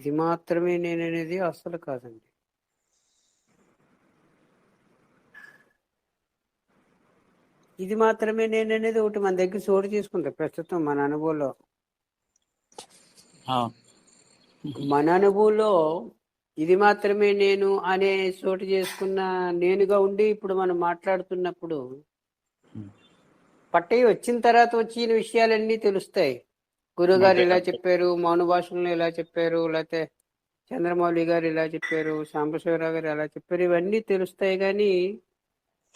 ఇది మాత్రమే నేననేది అస్సలు కాదండి. ఇది మాత్రమే నేననేది ఒకటి మన దగ్గర చోటు చేసుకుంటా ప్రస్తుతం మన అనుభవంలో. మన అనుభవంలో ఇది మాత్రమే నేను అనే చోటు చేసుకున్న నేనుగా ఉండి ఇప్పుడు మనం మాట్లాడుతున్నప్పుడు పట్టయ్య వచ్చిన తర్వాత వచ్చిన విషయాలన్నీ తెలుస్తాయి. గురుగారు అంతే, ఇలా. చెప్పారు మౌన భాషణలో ఇలా చెప్పారు లేకపోతే చంద్రమౌళి గారు ఇలా చెప్పారు సాంబశివరావు గారు ఇలా చెప్పారు. ఇవన్నీ తెలుస్తాయి కానీ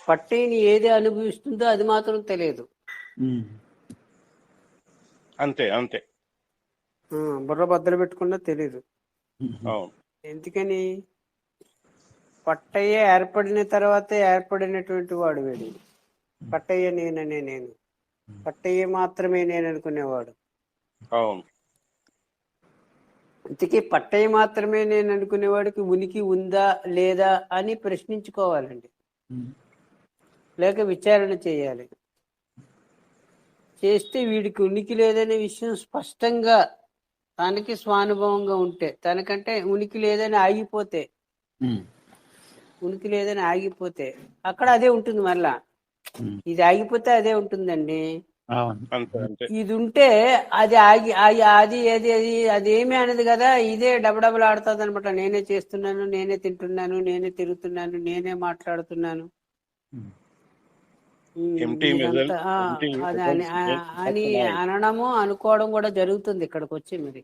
పట్టయ్యని ఏది అనుభవిస్తుందో అది మాత్రం తెలియదు. అంతే అంతే. బుర్ర బద్దలు పెట్టుకున్నా తెలియదు ఎందుకని? పట్టయ్య ఏర్పడిన తర్వాతే ఏర్పడినటువంటి వాడు వీడు. పట్టయ్య నేననే నేను. పట్టయ్య మాత్రమే నేను అనుకునేవాడు. అవును అందుకే పట్టయ్య మాత్రమే నేను అనుకునేవాడికి ఉనికి ఉందా లేదా అని ప్రశ్నించుకోవాలండి. లేక విచారణ చేయాలి చేస్తే వీడికి ఉనికి లేదనే విషయం స్పష్టంగా తనకి స్వానుభవంగా ఉంటే తనకంటే ఉనికి లేదని ఆగిపోతే. ఉనికి లేదని ఆగిపోతే అక్కడ అదే ఉంటుంది మళ్ళా ఉమ్. ఇది ఆగిపోతే అదే ఉంటుందండి ఇది ఉంటే అది ఆగి అది అది అది అదేమీ అనేది కదా. ఇదే డబడబలు ఆడుతుంది అనమాట నేనే చేస్తున్నాను నేనే తింటున్నాను నేనే తిరుగుతున్నాను నేనే మాట్లాడుతున్నాను. అని. అనడము అనుకోవడం కూడా జరుగుతుంది ఇక్కడికి వచ్చి మరి.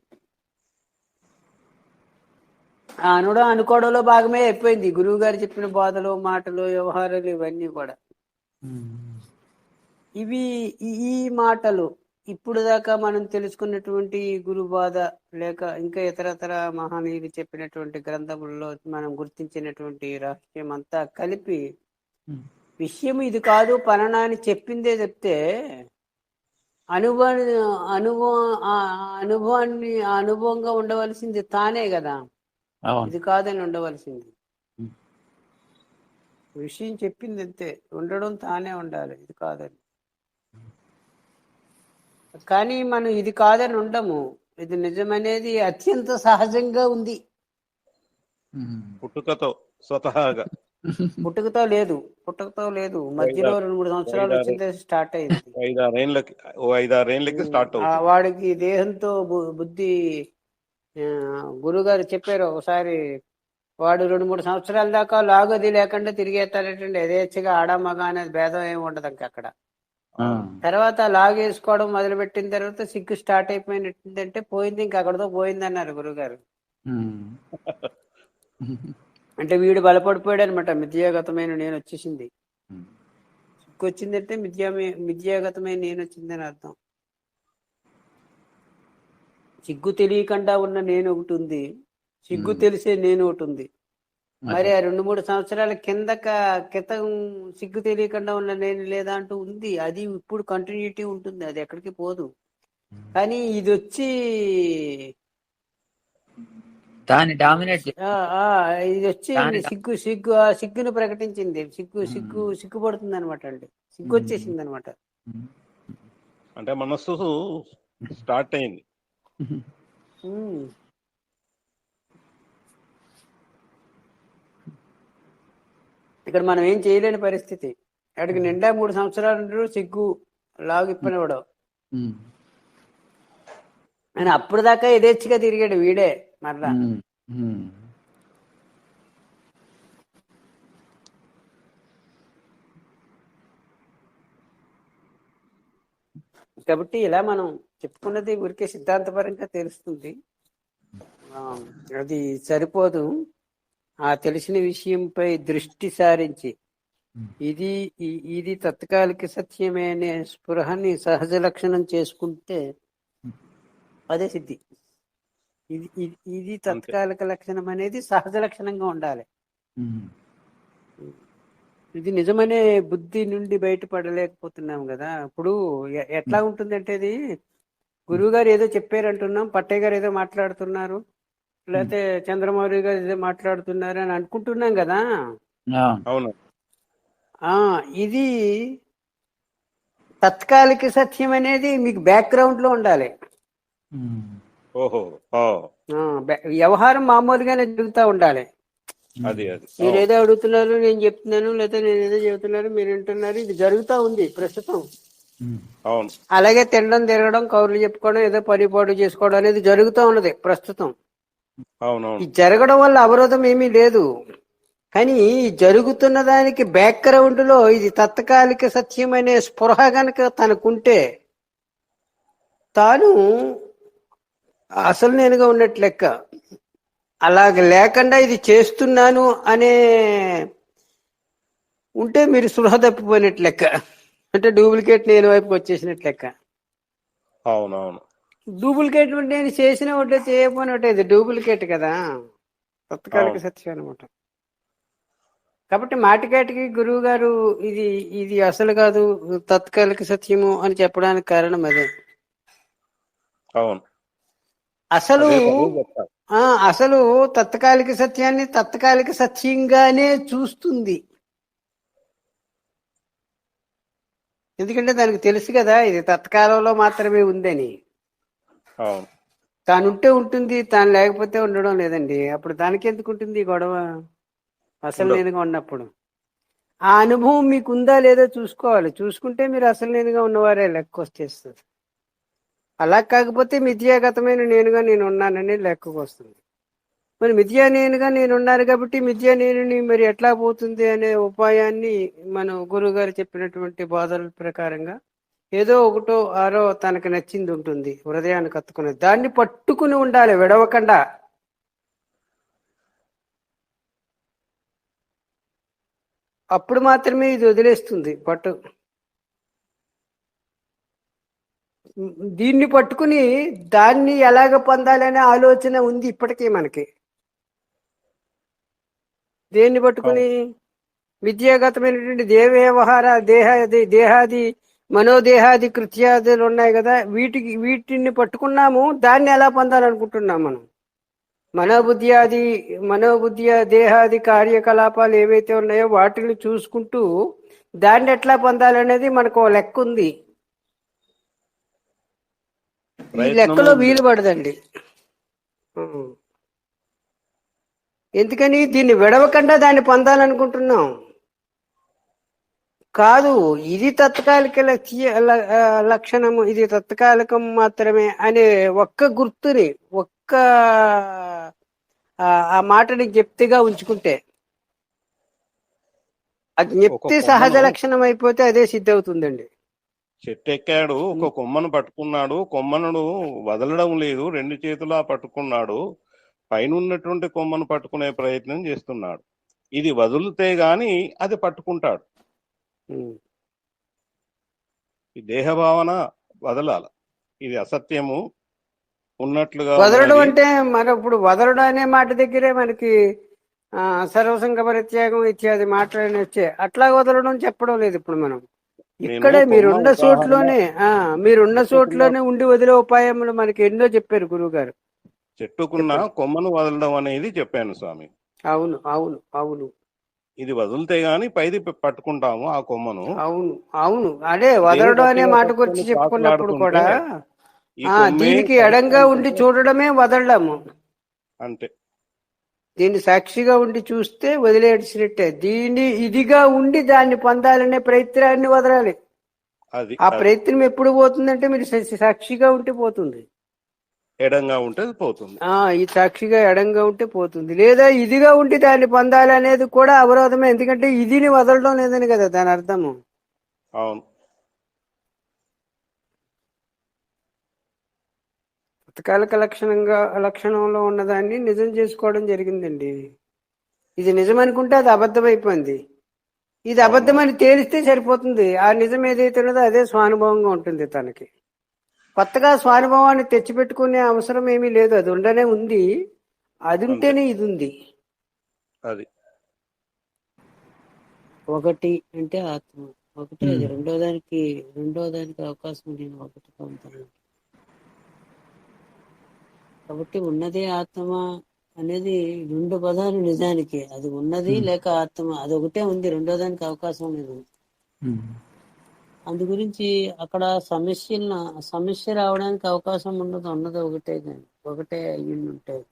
ఆ అనడం అనుకోవడంలో భాగమే అయిపోయింది. గురువు గారు చెప్పిన బోధలు మాటలు వ్యవహారాలు ఇవన్నీ కూడా. ఇవి ఈ- మాటలు ఇప్పుడు దాకా మనం తెలుసుకున్నటువంటి ఈ గురు బాధ లేక ఇంకా ఇతరతర మహనీయులు చెప్పినటువంటి గ్రంథముల్లో మనం గుర్తించినటువంటి రహస్యం అంతా కలిపి. విషయం ఇది కాదు పలానా అని చెప్పిందే చెప్తే అనుభవాన్ని అనుభవం అనుభవాన్ని ఆ అనుభవంగా ఉండవలసింది తానే కదా. ఇది కాదని ఉండవలసింది. విషయం చెప్పింది అంతే. ఉండడం తానే ఉండాలి. ఇది కాదని. కానీ మనం ఇది కాదని ఉండము. ఇది నిజమనేది అత్యంత సహజంగా ఉంది. పుట్టుకతో స్వతహాగా. పుట్టుకతో లేదు. పుట్టుకతో లేదు. మధ్యలో రెండు మూడు సంవత్సరాలు వచ్చిందే స్టార్ట్ అయింది. ఐదారేళ్ళకి ఓ ఐదారేళ్ళకి స్టార్ట్ వాడికి దేహంతో బుద్ధి గురుగారు చెప్పారు ఒకసారి వాడు రెండు మూడు సంవత్సరాల దాకా లాగది లేకుండా తిరిగేస్తాడటండి. యథేచ్ఛగా ఆడ మగ అనేది భేదం ఏమి ఉండదు అక్కడ. తర్వాత లాగేసుకోవడం మొదలు పెట్టిన తర్వాత సిగ్గు స్టార్ట్ అయిపోయినట్టుందంటే పోయింది ఇంక అక్కడతో పోయింది అన్నారు గురుగారు. అంటే వీడు బలపడిపోయాడు అనమాట మిథ్యాగతమైన నేను వచ్చేసింది. సిగ్గు వచ్చిందంటే మిథ్యా మిథ్యాగతమైన నేను వచ్చిందని అర్థం. సిగ్గు తెలియకుండా ఉన్న నేను ఒకటి ఉంది. సిగ్గు. తెలిసే నేను ఒకటి ఉంది. మరి ఆ రెండు మూడు సంవత్సరాల కిందక క్రితం సిగ్గు తెలియకుండా ఉన్న నేను లేదా అంటూ ఉంది. అది ఇప్పుడు కంటిన్యూటీ ఉంటుంది. అది ఎక్కడికి పోదు. కానీ ఇది వచ్చి దాన్ని డామినేట్ ఆ, ఆ, ఇది వచ్చి దాని- సిగ్గు సిగ్గు ఆ సిగ్గును ప్రకటించింది. సిగ్గు సిగ్గు సిగ్గుపడుతుంది అనమాట అండి. సిగ్గు వచ్చేసింది అనమాట అంటే మనస్సు స్టార్ట్ అయింది. ఇక్కడ మనం ఏం చేయలేని పరిస్థితి. అక్కడికి నిండా మూడు సంవత్సరాలు సిగ్గు లాగు ఇప్పనివాడు అని అప్పుడు దాకా యథేచ్ఛగా తిరిగాడు వీడే మరలా. కాబట్టి ఇలా మనం చెప్పుకున్నది ఊరికే సిద్ధాంతపరంగా తెలుస్తుంది. అది సరిపోదు. ఆ తెలిసిన విషయంపై దృష్టి సారించి ఇది ఇది తత్కాలిక సత్యమే అనే స్పృహని సహజ లక్షణం చేసుకుంటే అదే సిద్ధి. ఇది ఇది- తత్కాలిక లక్షణం అనేది సహజ లక్షణంగా ఉండాలి. ఇది నిజమనే బుద్ధి నుండి బయటపడలేకపోతున్నాం కదా. ఇప్పుడు ఎట్లా ఉంటుందంటే ఇది గురువు గారు ఏదో చెప్పారంటున్నాం పట్టయ్య గారు ఏదో మాట్లాడుతున్నారు. లేకపోతే చంద్రమౌళి గారు ఏదో మాట్లాడుతున్నారు అని అనుకుంటున్నాం కదా. అవును. ఆ ఇది తత్కాలిక సత్యం అనేది మీకు బ్యాక్గ్రౌండ్లో ఉండాలి వ్యవహారం మామూలుగానే జరుగుతూ ఉండాలి. అది అది. మీరు ఏదో అడుగుతున్నారు నేను చెప్తున్నాను లేదా నేను ఏదో చెబుతున్నాను మీరు వింటున్నారు ఇది జరుగుతూ ఉంది ప్రస్తుతం. అలాగే తినడం తిరగడం కౌరులు చెప్పుకోవడం ఏదో పని పాటు చేసుకోవడం అనేది జరుగుతూ ఉన్నది ప్రస్తుతం. అవునవును. జరగడం వల్ల అవరోధం ఏమీ లేదు. కానీ జరుగుతున్న దానికి బ్యాక్గ్రౌండ్లో ఇది తత్కాలిక సత్యం అనే స్పృహ గనక తనకుంటే తాను అసలు నేనుగా ఉన్నట్టు లెక్క. అలాగ లేకుండా ఇది చేస్తున్నాను అనే ఉంటే మీరు స్పృహ తప్పిపోయినట్టు లెక్క. అంటే డూప్లికేట్ నేను వైపుకి వచ్చేసినట్టు లెక్క. అవునవును. డూప్లికేట్ అంటే నేను చేసిన ఒకటే చేయకపోయిన ఒకటే ఇది డూప్లికేట్ కదా. తత్కాలిక. సత్యం అనమాట కాబట్టి మాటికాటికి గురువు గారు ఇది ఇది అసలు కాదు తత్కాలిక సత్యము అని చెప్పడానికి కారణం అదే. అవును. అసలు అసలు తత్కాలిక సత్యాన్ని తత్కాలిక సత్యంగానే చూస్తుంది. ఎందుకంటే దానికి తెలుసు కదా ఇది తత్కాలంలో మాత్రమే ఉందని. అవును. తానుంటే ఉంటుంది తాను లేకపోతే ఉండడం లేదండి. అప్పుడు దానికి ఎందుకు ఉంటుంది గొడవ? అసలు. నేనుగా ఉన్నప్పుడు. ఆ అనుభవం మీకు ఉందా లేదో చూసుకోవాలి. చూసుకుంటే మీరు అసలు నేనుగా ఉన్నవారే లెక్క వచ్చేస్తుంది అలా కాకపోతే మిథ్యాగతమైన నేనుగా నేను ఉన్నానని లెక్కకు వస్తుంది. మరి మిథ్యా నేనుగా నేను ఉన్నాను కాబట్టి మిథ్యా నేనుని మరి ఎట్లా పోతుంది అనే ఉపాయాన్ని మన గురువు గారు చెప్పినటువంటి బోధల ప్రకారంగా ఏదో ఒకటో ఆరో తనకు నచ్చింది ఉంటుంది హృదయానికి కత్తుకున్నది దాన్ని పట్టుకుని ఉండాలి విడవకుండా. అప్పుడు మాత్రమే ఇది వదిలేస్తుంది పట్టు. దీన్ని పట్టుకుని దాన్ని ఎలాగ పొందాలనే ఆలోచన ఉంది ఇప్పటికీ మనకి. దేన్ని పట్టుకుని? విద్యాగతమైనటువంటి దేవ వ్యవహార దేహాది దేహాది మనోదేహాది కృత్యాదులు ఉన్నాయి కదా. వీటికి వీటిని పట్టుకున్నాము దాన్ని ఎలా పొందాలనుకుంటున్నాం మనం? మనోబుద్ధి ఆది మనోబుద్ధి దేహాది కార్యకలాపాలు ఏవైతే ఉన్నాయో వాటిని చూసుకుంటూ దాన్ని ఎట్లా పొందాలనేది మనకు లెక్క ఉంది. ఈ లెక్కలో. వీలు పడదండి. ఎందుకని? దీన్ని విడవకుండా దాన్ని పొందాలనుకుంటున్నాం. కాదు ఇది తత్కాలిక లక్షణము ఇది తత్కాలికం మాత్రమే అనే ఒక్క గుర్తుని ఒక్క ఆ, మాటని జ్ఞప్తిగా ఉంచుకుంటే ఆ జ్ఞప్తి సహజ లక్షణం అయిపోతే అదే సిద్ధి అవుతుందండి చెట్టు ఎక్కాడు ఒక కొమ్మను పట్టుకున్నాడు కొమ్మను వదలడం లేదు రెండు చేతులా పట్టుకున్నాడు పైన ఉన్నటువంటి కొమ్మను పట్టుకునే ప్రయత్నం చేస్తున్నాడు. ఇది వదిలితే గాని అది పట్టుకుంటాడు. ఈ దేహ భావన వదలాల. ఇది అసత్యము ఉన్నట్లుగా వదలడం. అంటే మరి ఇప్పుడు వదలడం అనే మాట దగ్గరే మనకి సర్వసంగ పరిత్యాగం ఇత్యాది మాటలని వచ్చే. అట్లా వదలడం చెప్పడం లేదు ఇప్పుడు మనం. ఇక్కడే మీరున్న చోట్లోనే ఆ మీరున్న చోట్లోనే ఉండి వదిలే ఉపాయములు మనకి ఎన్నో చెప్పారు గురువు గారు చెట్టుకున్న కొమ్మను వదలడం అనేది చెప్పాను స్వామి. అవును అవును అవును. ఇది వదిలితే గాని పైది పట్టుకుంటాము ఆ కొమ్మను. అవును అవును. అదే వదలడం అనే మాట గురించి చెప్పుకున్నప్పుడు కూడా దీనికి ఎడంగా ఉండి చూడడమే వదలడము. అంటే దీన్ని సాక్షిగా ఉండి చూస్తే వదిలేసినట్టే. దీన్ని ఇదిగా ఉండి దాన్ని పొందాలనే ప్రయత్నాన్ని వదలాలి. ఆ ప్రయత్నం ఎప్పుడు పోతుందంటే మీరు సాక్షిగా ఉంటే పోతుంది. ఎడంగా ఉంటే పోతుంది. ఆ ఈ సాక్షిగా ఎడంగా ఉంటే పోతుంది. లేదా ఇదిగా ఉండి దాన్ని పొందాలి అనేది కూడా అవరోధమే. ఎందుకంటే ఇదిని వదలడం లేదని కదా దాని అర్థము. అవును. తత్కాలిక లక్షణంగా లక్షణంలో ఉన్నదాన్ని నిజం చేసుకోవడం జరిగిందండి. ఇది నిజం అనుకుంటే అది అబద్ధం అయిపోయింది ఇది అబద్ధమని తేలిస్తే సరిపోతుంది. ఆ నిజం ఏదైతే ఉన్నదో అదే స్వానుభవంగా ఉంటుంది తనకి. కొత్తగా స్వానుభవాన్ని తెచ్చిపెట్టుకునే అవసరం ఏమీ లేదు. అది ఉండనే ఉంది. అది ఉంటేనే ఇది ఉంది అది. ఒకటి అంటే ఆత్మ. ఒకటి అది. రెండో దానికి రెండో దానికి అవకాశం నేను ఒకటి పొందుతాను. కాబట్టి ఉన్నదే ఆత్మ అనేది రెండు పదాలు నిజానికి. అది ఉన్నది. లేక ఆత్మ. అది ఒకటే ఉంది. రెండో దానికి అవకాశం లేదు. అందు గురించి అక్కడ సమస్యలను సమస్య రావడానికి అవకాశం ఉండదు ఉన్నది ఒకటే కానీ ఒకటే అయ్యి ఉంటాయి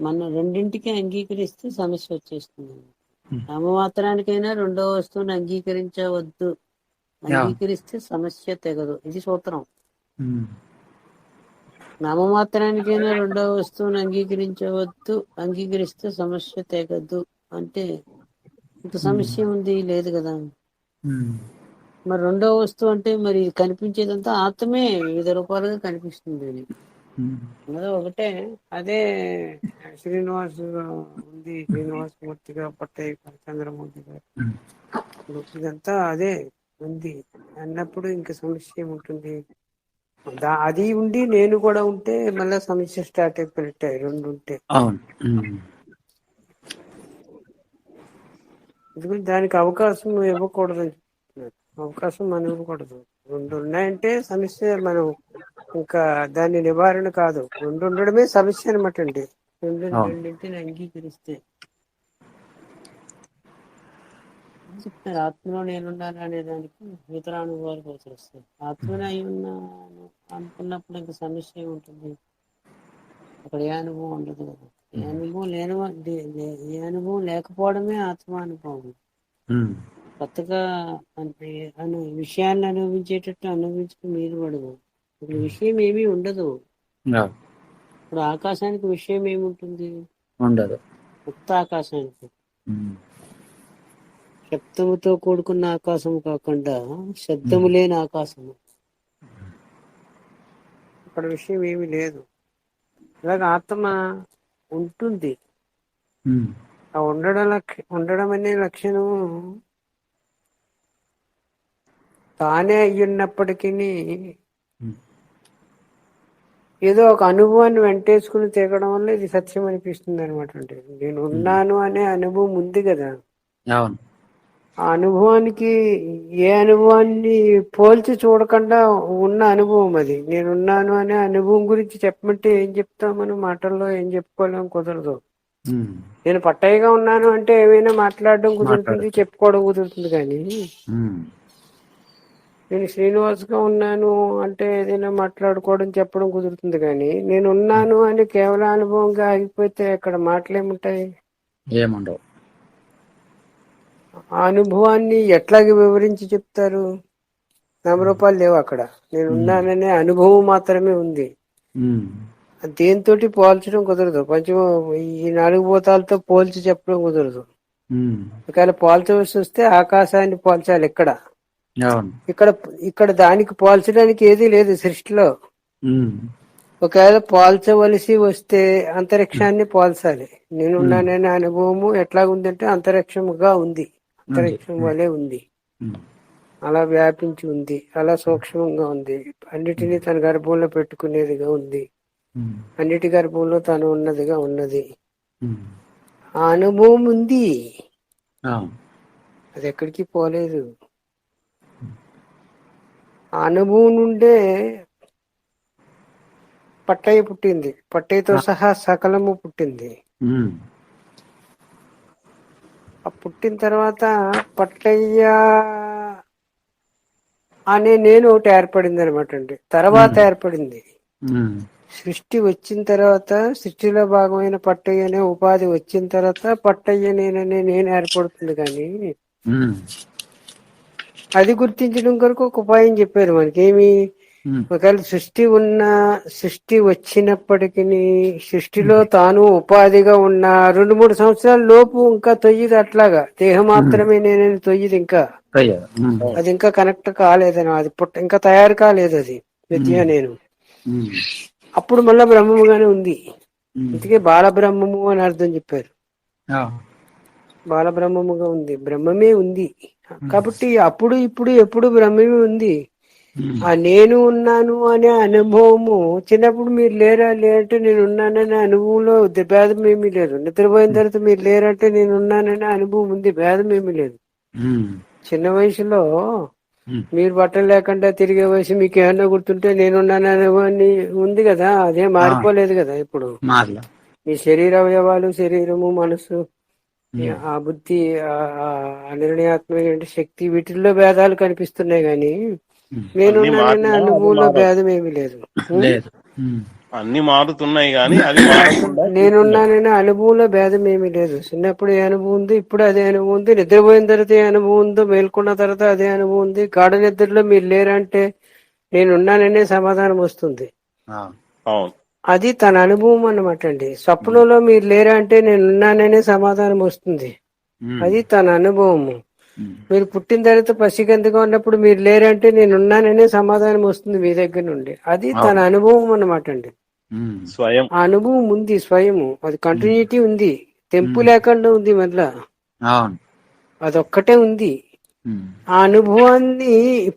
మనం రెండింటికి అంగీకరిస్తే సమస్య వచ్చేస్తుంది. నామమాత్రానికైనా రెండో వస్తువుని అంగీకరించవద్దు. అంగీకరిస్తే సమస్య తెగదు. ఇది సూత్రం. నామమాత్రానికైనా రెండో వస్తువుని అంగీకరించవద్దు. అంగీకరిస్తే సమస్య తెగదు. అంటే ఇంక సమస్య ఉంది లేదు కదా. మరి రెండో వస్తువు అంటే మరి కనిపించేదంతా ఆత్మే వివిధ రూపాలుగా కనిపిస్తుంది. ఉన్నది ఒకటే అదే శ్రీనివాస్ ఉంది శ్రీనివాస్ మూర్తిగా పట్టయ్య చంద్రమూర్తిగా ఉమ్. ఇప్పుడు ఇదంతా అదే ఉంది అన్నప్పుడు ఇంకా సమస్య ఏముంటుంది అది ఉండి నేను కూడా ఉంటే మళ్ళీ సమస్య స్టార్ట్ అయిపోయినట్టే రెండు ఉంటే దానికి అవకాశం ఇవ్వకూడదు. అవకాశం మనం ఇవ్వకూడదు రెండు ఉన్నాయంటే సమస్య మనం ఇంకా దాని నివారణ కాదు. రెండు ఉండడమే సమస్య అనమాట అండి రెండు. రెండింటిని అంగీకరిస్తే. చెప్తారు ఆత్మలో నేనున్నాను అనే దానికి ఇతర అనుభవాలు కోసం వస్తాయి ఆత్మని అయి ఉన్నాను అనుకున్నప్పుడు ఇంకా సమస్య ఏముంటుంది? అక్కడ ఏ అనుభవం ఉండదు కదా. ఏ అనుభవం లేని ఏ అనుభవం లేకపోవడమే ఆత్మ అనుభవం. కొత్తగా అంటే అను విషయాన్ని అనుభవించేటట్టు అనుభవించడం మీరు పడదు. ఇప్పుడు విషయం ఏమీ ఉండదు. ఇప్పుడు ఆకాశానికి విషయం ఏముంటుంది ఉండదు. ముక్త ఆకాశానికి. శబ్దముతో కూడుకున్న ఆకాశం కాకుండా శబ్దము లేని ఆకాశము. అక్కడ విషయం ఏమీ లేదు. అలాగే ఆత్మ ఉంటుంది. ఆ ఉండడం లక్ష ఉండడం అనే లక్షణం తానే అయ్యున్నప్పటికీ. ఏదో ఒక అనుభవాన్ని వెంటేసుకుని తిరగడం వల్ల ఇది సత్యం అనిపిస్తుంది అనమాట అంటే నేను ఉన్నాను అనే అనుభవం ఉంది కదా అవును ఆ అనుభవానికి ఏ అనుభవాన్ని పోల్చి చూడకుండా ఉన్న అనుభవం అది నేనున్నాను అనే అనుభవం గురించి చెప్పమంటే ఏం చెప్తాం మనం మాటల్లో ఏం చెప్పుకోలేం కుదరదు. నేను పట్టయ్యగా ఉన్నాను అంటే ఏమైనా మాట్లాడడం కుదురుతుంది. చెప్పుకోవడం కుదురుతుంది కానీ. నేను శ్రీనివాస్గా ఉన్నాను అంటే ఏదైనా మాట్లాడుకోవడం చెప్పడం కుదురుతుంది కానీ నేను ఉన్నాను అని కేవలం అనుభవంగా ఆగిపోతే అక్కడ మాటలేముంటాయి? ఏముండవు. ఆ అనుభవాన్ని ఎట్లాగే వివరించి చెప్తారు? నామరూపాలు లేవు అక్కడ. నేను ఉన్నాననే అనుభవం మాత్రమే ఉంది. దేంతో పోల్చడం కుదరదు. కొంచెం ఈ నాలుగు భూతాలతో పోల్చి చెప్పడం కుదరదు. ఒకవేళ పోల్చవలసి వస్తే ఆకాశాన్ని పోల్చాలి ఇక్కడ ఇక్కడ ఇక్కడ దానికి పోల్చడానికి ఏదీ లేదు సృష్టిలో. ఒకవేళ పోల్చవలసి వస్తే అంతరిక్షాన్ని పోల్చాలి. నేనున్నాననే అనుభవము ఎట్లా ఉందంటే అంతరిక్షముగా ఉంది. అంతరిక్షం వలె ఉంది. అలా వ్యాపించి ఉంది. అలా సూక్ష్మంగా ఉంది. అన్నిటినీ తన గర్భంలో పెట్టుకునేదిగా ఉంది. అన్నిటి గర్భంలో తను ఉన్నదిగా ఉన్నది. ఆ అనుభవం ఉంది. అది ఎక్కడికి పోలేదు. ఆ అనుభవం నుండే పట్టయ్య పుట్టింది పట్టయ్యతో సహా సకలము పుట్టింది. ఆ పుట్టిన తర్వాత పట్టయ్య అనే నేను ఒకటి ఏర్పడింది అనమాట అండి తర్వాత ఏర్పడింది. సృష్టి వచ్చిన తర్వాత సృష్టిలో భాగమైన పట్టయ్య అనే ఉపాధి వచ్చిన తర్వాత పట్టయ్య నేననే నేను ఏర్పడుతుంది కానీ. అది గుర్తించడం కొరకు ఒక ఉపాయం చెప్పారు మనకి ఏమి ఉమ్. ఒకవేళ సృష్టి ఉన్న సృష్టి వచ్చినప్పటికీ సృష్టిలో తాను ఉపాధిగా ఉన్న రెండు మూడు సంవత్సరాల లోపు ఇంకా తొయ్యదు అట్లాగా. దేహం మాత్రమే నేనని తొయ్యదు ఇంకా. అది ఇంకా కనెక్ట్ కాలేదని అది పుట్ట ఇంకా తయారు కాలేదు అది. విద్య నేను. అప్పుడు మళ్ళా బ్రహ్మముగానే ఉంది. అందుకే బాలబ్రహ్మము అని అర్థం చెప్పారు. బాలబ్రహ్మముగా ఉంది. బ్రహ్మమే ఉంది. కాబట్టి అప్పుడు ఇప్పుడు ఎప్పుడు బ్రహ్మమే ఉంది. ఉమ్. ఆ నేను ఉన్నాను అనే అనుభవము చిన్నప్పుడు మీరు లేరా లేరంటే నేను ఉన్నాననే అనుభవంలో భేదం ఏమీ లేదు. నిద్రపోయిన తర్వాత మీరు లేరంటే నేను ఉన్నాననే అనుభవం ఉంది భేదం ఏమీ లేదు. చిన్న వయసులో. మీరు బట్టలు లేకుండా తిరిగే వయసు మీకు ఏమన్నా గుర్తుంటే నేనున్నాను అనుభవాన్ని ఉంది కదా అదే మారిపోలేదు కదా ఇప్పుడు. మీ శరీర అవయవాలు శరీరము మనసు ఆ బుద్ధి ఆ- ఆ నిర్ణయాత్మక శక్తి వీటిల్లో భేదాలు కనిపిస్తున్నాయి గాని. నేను అనుభవంలో భేదం ఏమీ లేదు. అన్ని మారుతున్నాయి కానీ అది మారకుండా నేనున్నాననే అనుభవంలో భేదం ఏమీ లేదు. చిన్నప్పుడు ఏ అనుభవం ఉంది ఇప్పుడు అదే అనుభవం ఉంది నిద్రపోయిన తర్వాత ఏ అనుభవం ఉందో మేల్కొన్న తర్వాత అదే అనుభవం ఉంది. గాఢ నిద్రలో మీరు లేరంటే నేనున్నాననే సమాధానం వస్తుంది. ఆ, అవును. అది తన అనుభవం అన్నమాట అండి స్వప్నంలో మీరు లేరా అంటే నేనున్నాననే సమాధానం వస్తుంది. అది తన అనుభవము. మీరు పుట్టిన తర్వాత పసిగందుగా ఉన్నప్పుడు మీరు లేరంటే నేనున్నాననే సమాధానం వస్తుంది మీ దగ్గర నుండి. అది తన అనుభవం అన్నమాట అండి స్వయం. ఆ అనుభవం ఉంది స్వయము. అది కంటిన్యూటీ ఉంది. తెంపు లేకుండా ఉంది మళ్ళా అవును. అదొక్కటే ఉంది. ఆ అనుభవాన్ని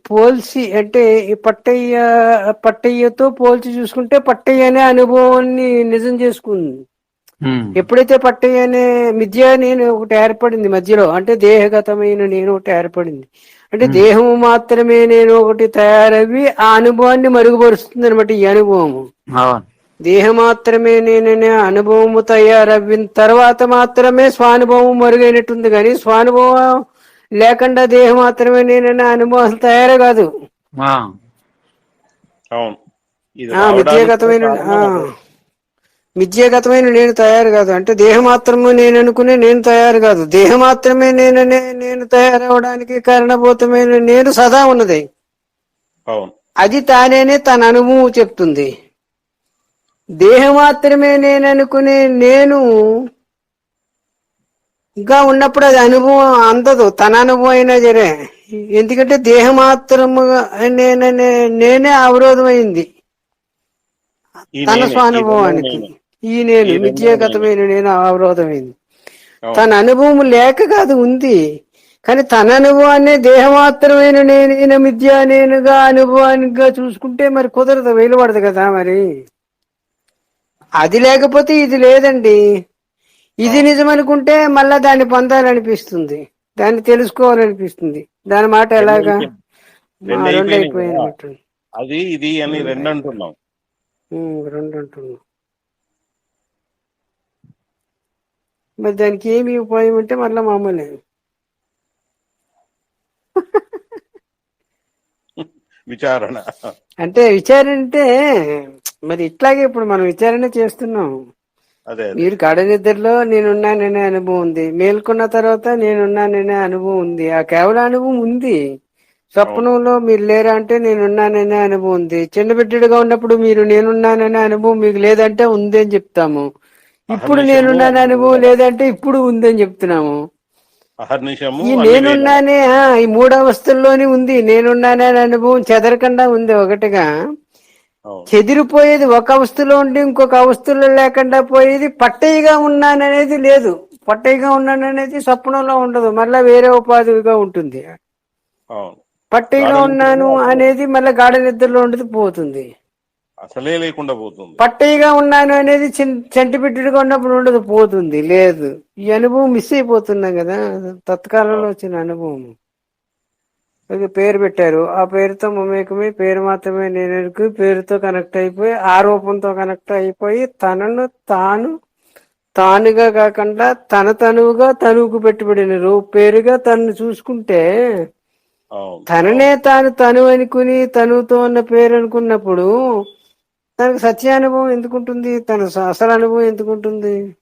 పోల్చి అంటే ఈ పట్టయ్య పట్టయ్యతో పోల్చి చూసుకుంటే పట్టయ్య అనే అనుభవాన్ని నిజం చేసుకుంది. ఎప్పుడైతే పట్టయ్య అనే మిథ్య నేను ఒకటి ఏర్పడింది మధ్యలో అంటే దేహగతమైన నేను ఒకటి ఏర్పడింది. అంటే దేహము మాత్రమే నేను ఒకటి తయారవి ఆ అనుభవాన్ని మరుగుపరుస్తుంది అనమాట ఈ అనుభవము. దేహం మాత్రమే నేననే అనుభవము తయారవ్విన తర్వాత మాత్రమే స్వానుభవం మరుగైనట్టుంది కానీ స్వానుభవం లేకుండా దేహం మాత్రమే నేననే అనుభవం తయారే కాదు ఆ, అవును. ఇది ఆ రావడానికి మిథ్యాగతమైన. మిథ్యాగతమైన నేను తయారు కాదు అంటే దేహం మాత్రమే నేను అనుకునే నేను తయారు కాదు దేహం మాత్రమే నేననే నేను తయారవడానికి కారణభూతమైన నేను సదా ఉన్నది. అవును. అది తానేనే తన అనుభవం చెప్తుంది. దేహం మాత్రమే నేను అనుకునే నేను ఇంకా ఉన్నప్పుడు అది అనుభవం అందదు. తన అనుభవం అయినా సరే. ఎందుకంటే దేహం మాత్రముగా నేననే నేనే అవరోధమైంది. ఈ తన స్వానుభవానికి. ఈ నేను. మిథ్యాగతమైన నేను అవరోధమైంది. తన అనుభవం లేక కాదు ఉంది. కానీ తన అనుభవాన్ని దేహమాత్రమైన నేను మిథ్య నేనుగా అనుభవానిగా చూసుకుంటే మరి కుదరదు వెలువడదు కదా మరి. అది లేకపోతే ఇది లేదండి. ఇది నిజం అనుకుంటే మళ్ళా దాన్ని పొందాలనిపిస్తుంది. దాన్ని తెలుసుకోవాలనిపిస్తుంది. దాని మాట ఎలాగా. అది ఇది అని రెండు అంటున్నాం. రెండు అంటున్నా. మరి దానికి ఏమి ఉపాయం అంటే మళ్ళీ మామూలే విచారణ. అంటే విచారణ అంటే మరి ఇట్లాగే ఇప్పుడు మనం విచారణ చేస్తున్నాం. అదే మీరు గాఢ నిద్రలో నేనున్నాననే అనుభవం ఉంది. మేల్కొన్న తర్వాత నేనున్నాననే అనుభవం ఉంది. ఆ కేవలం అనుభవం ఉంది. స్వప్నంలో మీరు లేరా అంటే నేనున్నాననే అనుభవం ఉంది. చిన్న బిడ్డడుగా ఉన్నప్పుడు మీరు నేనున్నాననే అనుభవం మీకు లేదంటే ఉంది అని చెప్తాము. ఇప్పుడు నేనున్నాను అనుభవం. లేదంటే ఇప్పుడు ఉంది అని చెప్తున్నాము. ఈ. నేనున్నానే ఆ, ఈ మూడు అవస్థల్లోనే ఉంది. నేనున్నానే అనే అనుభవం చెదరకుండా ఉంది ఒకటిగా. చెదిరిపోయేది ఒక అవస్థలో ఉండి ఇంకొక అవస్థలో లేకుండా పోయేది పట్టయిగా ఉన్నాననేది లేదు. పట్టయిగా ఉన్నాననేది స్వప్నంలో ఉండదు. మళ్ళా వేరే ఉపాధిగా ఉంటుంది. గాఢ ఉన్నాను అనేది మళ్ళీ గాఢ నిద్రలో ఉండదు పోతుంది. అసలే లేకుండా పోతుంది. పట్టయిగా ఉన్నాను అనేది చెంటిపెట్టుగా ఉన్నప్పుడు ఉండదు పోతుంది. లేదు. ఈ అనుభవం మిస్ అయిపోతున్నాం కదా. తత్కాలంలో వచ్చిన అనుభవం పేరు పెట్టారు. ఆ పేరుతో మమేకమై పేరు మాత్రమే నేను పేరుతో కనెక్ట్ అయిపోయి ఆ రూపంతో కనెక్ట్ అయిపోయి తనను తాను తానుగా కాకుండా తన తనువుగా తనువుకు పెట్టుబడిన పేరుగా తనను చూసుకుంటే తననే తాను తను అనుకుని తనుతో ఉన్న పేరు అనుకున్నప్పుడు తనకు సత్యానుభవం ఎందుకుంటుంది? తన అసలు అనుభవం ఎందుకుంటుంది?